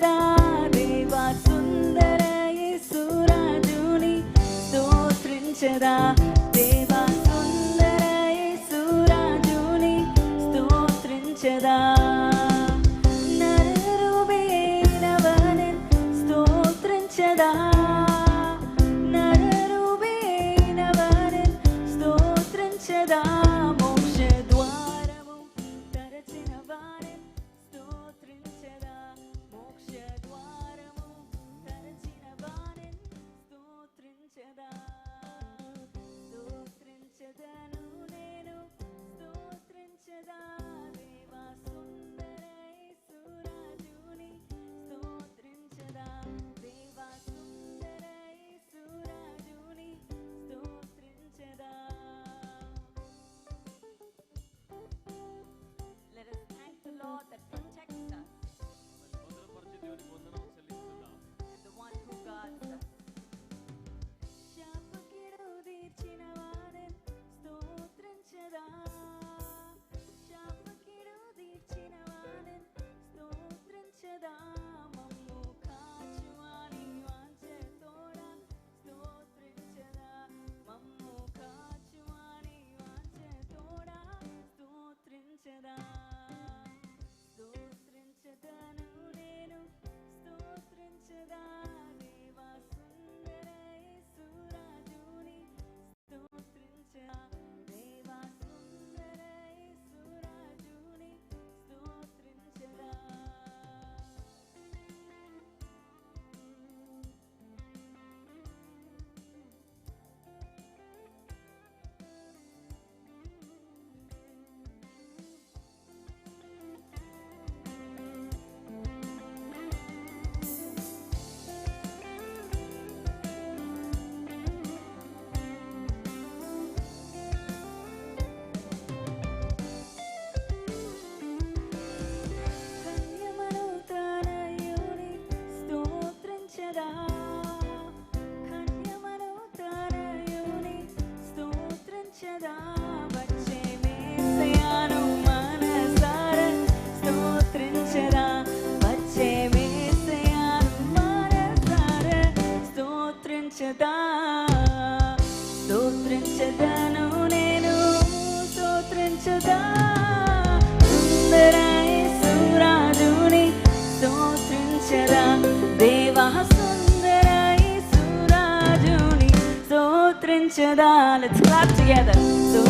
కదా దేవా సుందర యేసురాజుని స్తోత్రించదా స్తోత్రించదాను నేను స్తోత్రించదా. సుందరాయ సురాజుని స్తోత్రించదా. దేవా సుందరాయ సురాజుని స్తోత్రించదా. Let's clap together so